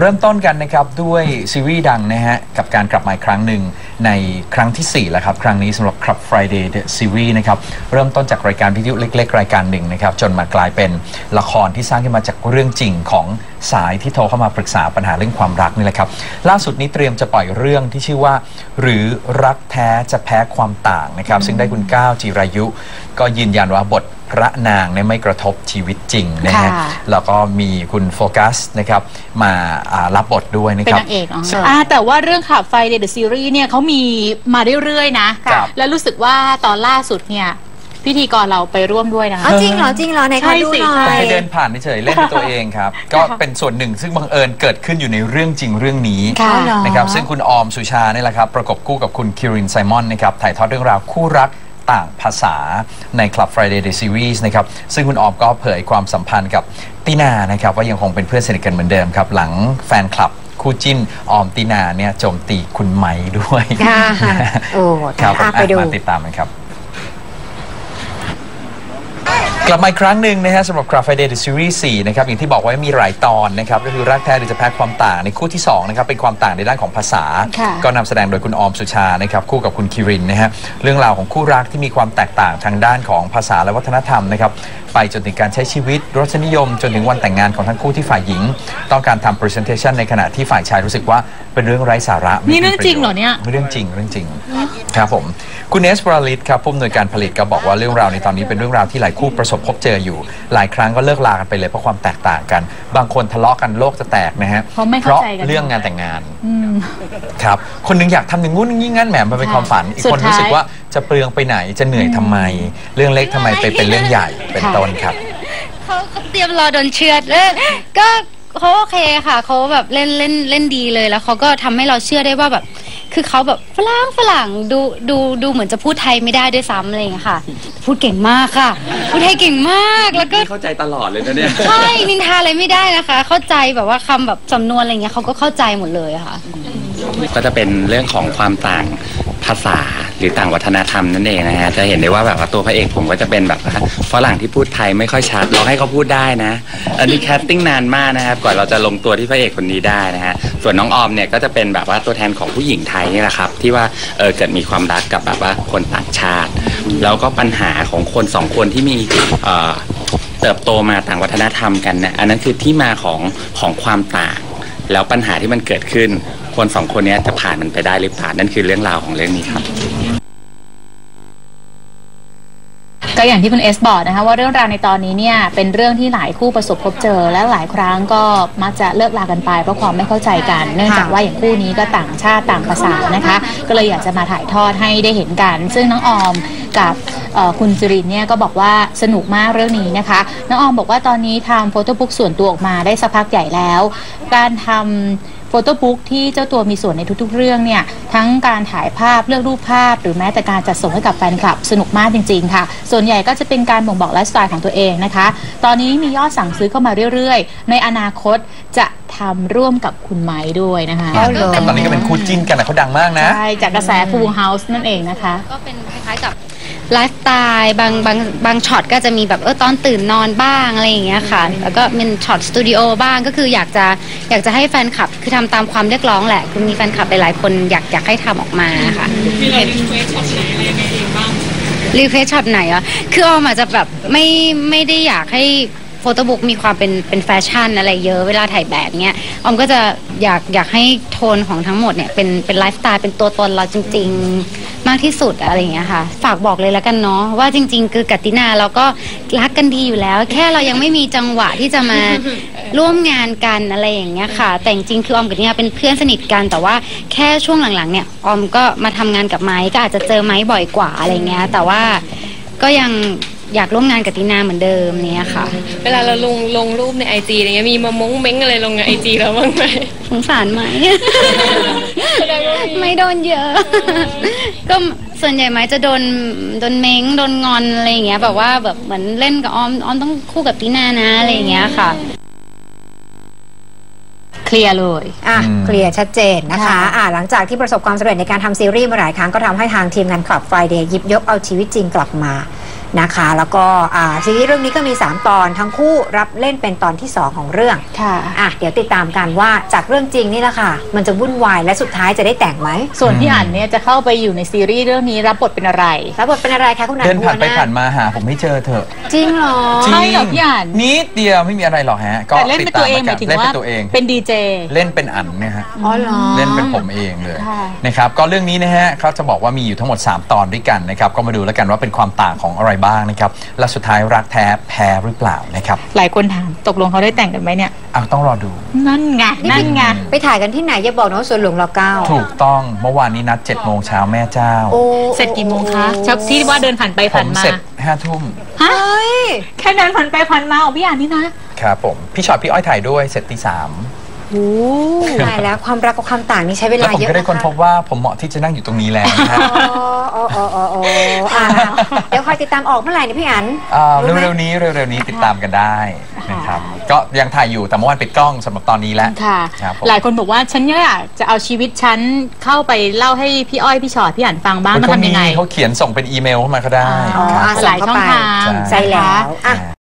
เริ่มต้นกันนะครับด้วยซีรีส์ดังนะฮะกับการกลับมาอีกครั้งหนึ่งในครั้งที่ 4 แล้วครับ ครั้งนี้สำหรับ Club Friday The Series นะครับ เริ่มต้นจากรายการวิทยุเล็ก ๆ รายการหนึ่งนะครับ จนมากลายเป็นละครที่สร้างขึ้นมาจากเรื่องจริงของสายที่โทรเข้ามาปรึกษาปัญหาเรื่องความรักนี่แหละครับ ล่าสุดนี้เตรียมจะปล่อยเรื่องที่ชื่อว่า หรือรักแท้จะแพ้ความต่างนะครับซึ่งได้คุณก้าวจิรายุ ก็ยืนยันว่าบท พระนางเนี่ยไม่กระทบชีวิตจริงนะฮะค่ะแล้วก็มีคุณโฟกัสนะครับมาอ่ารับบทด้วยนะเป็นครับ นางเอกอ๋ออ่าแต่ว่าเรื่องขับไฟเดอะซีรีส์เนี่ยเขามีมาเรื่อยๆนะครับแล้วรู้สึกว่าตอนล่าสุดเนี่ย พิธีกรเราไปร่วมด้วยนะคะเอาจริงเหรอจริงเหรอไหนขอดูใช่สิหน่อใช่ยไปเดินผ่านเฉยๆเล่นเป็นตัวเองครับ ก็เป็นส่วนหนึ่งซึ่งบังเอิญเกิดขึ้นอยู่ในเรื่องจริงเรื่องนี้ค่ะเหรอนะครับซึ่งคุณออมสุชาเนี่ยแหละครับประกบคู่กับคุณคิรินไซมอนนะครับถ่ายทอดเรื่องราวคู่รัก ต่างภาษาใน Club Friday The Series นะครับ ซึ่งคุณออมก็เผยความสัมพันธ์กับตินานะครับ ว่ายังคงเป็นเพื่อนสนิทกันเหมือนเดิมครับ หลังแฟนคลับคู่จิ้นออมตินาเนี่ยโจมตีคุณไม้ด้วยค่ะโอ้ครับผมอะไปดูอะมาติดตามกันครับ กลับมาอีกครั้งหนึ่งนะฮะสำหรับ Craft Friday The Series 4นะครับอย่างที่บอกไว้มีหลายตอนนะครับก็คือรักแท้หรือจะแพ้ความต่างในคู่ที่2นะครับเป็นความต่างในด้านของภาษา ค่ะก็นำแสดงโดยคุณออมสุชานะครับคู่กับคุณคิรินนะฮะเรื่องราวของคู่รักที่มีความแตกต่างทางด้านของภาษาและวัฒนธรรมนะครับไปจนถึงการใช้ชีวิตรสนิยม จนถึงวันแต่งงานของทั้งคู่ที่ฝ่ายหญิง ต้องการทำ presentation ในขณะที่ฝ่ายชายรู้สึกว่าเป็นเรื่องไร้สาระไม่นี่เรื่องจริงเหรอเนี่ย เรื่องจริงเรื่องจริงครับผมคุณเนสปราลิตครับผู้อำนวยการผลิตก็บอกว่าเรื่องราวในตอนนี้เป็นเรื่องราวที่หลายคู่ประสบพบเจออยู่ หลายครั้งก็เลิกลากันไปเลยเพราะความแตกต่างกัน บางคนทะเลาะกันโลกจะแตกนะฮะเพราะไม่เข้าใจกัน เรื่องงานแต่งงาน อืม ครับ คนหนึงอยากทำอย่างงู้นอย่างนี้งั้นแหมมันเป็นค่ะความฝัน อีกคนสุดท้ายรู้สึกว่า จะเปลืองไปไหนจะเหนื่อยทำไม เรื่องเล็กทำไมไปเป็นเรื่องใหญ่เป็นค่ะต้นครับ เขาเขาเตรียมรอโดนเชือดเออก็เขาโอเคค่ะเขาแบบเล่นเล่นเล่นดีเลยแล้วเขาก็ทำให้เราเชื่อได้ว่าแบบ คือเขาแบบฝรั่งฝรั่งดูดูดูเหมือนจะพูดไทยไม่ได้ด้วยซ้ำอะไรอย่างเงี้ยค่ะ พูดเก่งมากค่ะ พูดไทยเก่งมากแล้วก็เข้าใจตลอดเลยนะเนี่ย ใช่นินทาอะไรไม่ได้นะคะ เข้าใจแบบว่าคำแบบสำนวนอะไรเงี้ยเขาก็เข้าใจหมดเลยอะค่ะ ก็จะเป็นเรื่องของความต่าง ภาษาหรือต่างวัฒนธรรมนั่นเองนะฮะจะเห็นได้ว่าแบบว่าตัวพระเอกผมก็จะเป็นแบบว่าฝรั่งที่พูดไทยไม่ค่อยชัดลองให้เขาพูดได้นะ อันนี้แคสติ้งนานมากนะครับกว่าเราจะลงตัวที่พระเอกคนนี้ได้นะฮะส่วนน้องออมเนี่ยก็จะเป็นแบบว่าตัวแทนของผู้หญิงไทยนี่แหละครับที่ว่าเออเกิดมีความรักกับแบบว่าคนต่างชาติ แล้วก็ปัญหาของคนสองคนที่มีเอ่อเติบโตมาต่างวัฒนธรรมกันนะอันนั้นคือที่มาของของความต่าง แล้วปัญหาที่มันเกิดขึ้น คนสองคนเนี้ยจะผ่านมันไปได้หรือเปล่านั่นคือเรื่องราวของเรื่องนี้ครับก็อย่างที่คุณเอสบอกนะคะว่าเรื่องราวในตอนนี้เนี่ยเป็นเรื่องที่หลายคู่ประสบพบเจอ และหลายครั้งก็มักจะเลิกลากันไปเพราะความไม่เข้าใจกัน เนื่องจากว่าอย่างคู่นี้ก็ต่างชาติต่างภาษานะคะ ก็เลยอยากจะมาถ่ายทอดให้ได้เห็นกัน ซึ่งน้องออมกับเอ่อคุณจรินเนี่ยก็บอกว่าสนุกมากเรื่องนี้นะคะ น้องออมบอกว่าตอนนี้ทำโฟโต้บุ๊กส่วนตัวออกมาได้สักพักใหญ่แล้ว การทำ โฟโต้บุ๊กที่เจ้าตัวมีส่วนในทุกๆ เรื่องเนี่ยทั้งการถ่ายภาพเลือกรูปภาพ หรือแม้แต่การจัดส่งให้กับแฟนคลับ สนุกมากจริงๆค่ะ ส่วนใหญ่ก็จะเป็นการบ่งบอกไลฟ์สไตล์ของตัวเองนะคะ ตอนนี้มียอดสั่งซื้อเข้ามาเรื่อยๆ ในอนาคตจะทำร่วมกับคุณไม้ด้วยนะคะเอาเหรอครับตอนนี้ก็เป็นคู่จิ้นกันนะเขาดังมากนะ ใช่จากกระแสฟูเฮาส์นั่นเองนะคะ ก็เป็นคล้ายๆกับ ไลฟ์สไตล์บางบางบางช็อตก็จะมีแบบเออตอนตื่นนอนบ้างอะไรอย่างเงี้ยค่ะ แล้วก็เป็นช็อตสตูดิโอบ้างก็คืออยากจะอยากจะให้แฟนคลับคือทำตามความเรียกร้องแหละคือมีแฟนคลับหลายๆคนอยากอยากให้ทำออกมาค่ะรีเควสช็อตไหนอะคือออมอาจจะแบบไม่ไม่ได้อยากให้โฟโต้บุ๊กมีความเป็นเป็นแฟชั่นอะไรเยอะเวลาถ่ายแบบเนี้ยออมก็จะอยากอยากให้โทนของทั้งหมดเนี่ยเป็นเป็นไลฟ์สไตล์เป็นตัวตนเราจริง ๆ มากที่สุดอะไรอย่างเงี้ยค่ะ ฝากบอกเลยแล้วกันเนาะว่าจริง ๆ คือกัตตินาเราก็รักกันดีอยู่แล้ว แค่เรายังไม่มีจังหวะที่จะมาร่วมงานกันอะไรอย่างเงี้ยค่ะ แต่จริงๆคือออมกับตินาเป็นเพื่อนสนิทกันแต่ว่าแค่ช่วงหลังๆเนี่ยออมก็มาทำงานกับไม้ก็อาจจะเจอไม้บ่อยกว่าอะไรเงี้ย แต่ว่าก็ยังอยากร่วมงานกับตินาเหมือนเดิมเนี่ยค่ะ เวลาเราลงลงรูปในไอจีอะไรเงี้ยมีมามงเม้งอะไรลงในไอจีแล้วบ้างไหม สงสารไหม ไม่โดนเยอะ ก็ส่วนใหญ่ไหมจะโดนโดนเม้งโดนงอนอะไรอย่างเงี้ยแบบว่าแบบเหมือนเล่นกับออมออมต้องคู่กับตีนานะอะไรอย่างเงี้ยค่ะ เคลียร์เลย อะอืม เคลียร์ชัดเจนนะคะค่ะอะหลังจากที่ประสบความสำเร็จในการทำซีรีส์มาหลายครั้งก็ทำให้ทางทีมงาน Club Friday หยิบยกเอาชีวิตจริงกลับมา นะคะ แล้วก็อ่าซีรีส์เรื่องนี้ก็มี 3 ตอนทั้งคู่รับเล่นเป็นตอนที่ 2 ของเรื่องค่ะ อะเดี๋ยวติดตามกันว่าจากเรื่องจริงนี่แหละค่ะ มันจะวุ่นวายและสุดท้ายจะได้แต่งไหมส่วนพี่อั๋นเนี่ยจะเข้าไปอยู่ในซีรีส์เรื่องนี้รับบทเป็นอะไรแล้วบทเป็นอะไรคะคุณอันเดินผ่านไปบัวะผ่านมาหาผมไม่เจอเถอะจริงเหรอจริงใช่เหรอพี่อั๋น นิดเดียวไม่มีอะไรหรอกฮะ ก็แต่เล่นเป็นตัวเองหติมาดยถึงเล่นว่าเป็นตัวเองเป็นดีเจ เล่นเป็นอันเนี่ยฮะ อ๋อเหรอ เล่นเป็นผมเองเลยค่ะ นะครับ ก็เรื่องนี้นะฮะเขาจะบอกว่ามีอยู่ทั้งหมด 3 ตอนด้วยกันนะครับ ก็มาดูแล้วกันว่าเป็นความต่างของอะไรบ้างนะครับ และสุดท้ายรักแท้แพ้หรือเปล่านะครับหลายคนถามตกลงเขาได้แต่งกันไหมเนี่ย เอาต้องรอดู นั่นไงนั่นไงไปถ่ายกันที่ไหนอย่าบอกนะว่าสวนหลวงรเก้าถูกต้องเมื่อวานนี้นัด7จ็ดโมงเช้าแม่เจ้า โอ้เสร็จกี่โมงคะชอบที่ว่าเดินผ่านไปผผ่านมมาเสร็จห้าทุ่มฮะเฮ้ยแค่เดินผ่านไปผ่านมาของพี่อั๋นนี่นะครับผมพี่ชอตพี่อ้อยถ่ายด้วยเสร็จตีสามโอ้ตายแล้วความรักกับความต่างนี่ใช้เวแล้วลาผมเยอะก็ได้คนะะพบว่าผมเหมาะที่จะนั่งอยู่ตรงนี้แล้วนะฮะ อ๋อ อ๋ออ๋ออ๋ออ่าเดี๋ยวคอยติดตามออกเมื่อไหร่นี่พี่อันอ่าเร็วๆนี้เร็วๆนี้ติดตามกันได้นะครับก็ยังถ่ายอยู่แต่เมื่อวานปิดกล้องสำหรับตอนนี้แล้วค่ะ ครับผมหลายคนบอกว่าฉันเนี่ยจะเอาชีวิตฉันเข้าไปเล่าให้พี่อ้อยพี่ชอตพี่อันฟังบ้างมันเขาทำมียังไงเขาเขียนส่งเป็นอีเมลเข้ามาก็ได้อ๋อครับอะหลายช่องทางใช่ ใช่แล้วอะ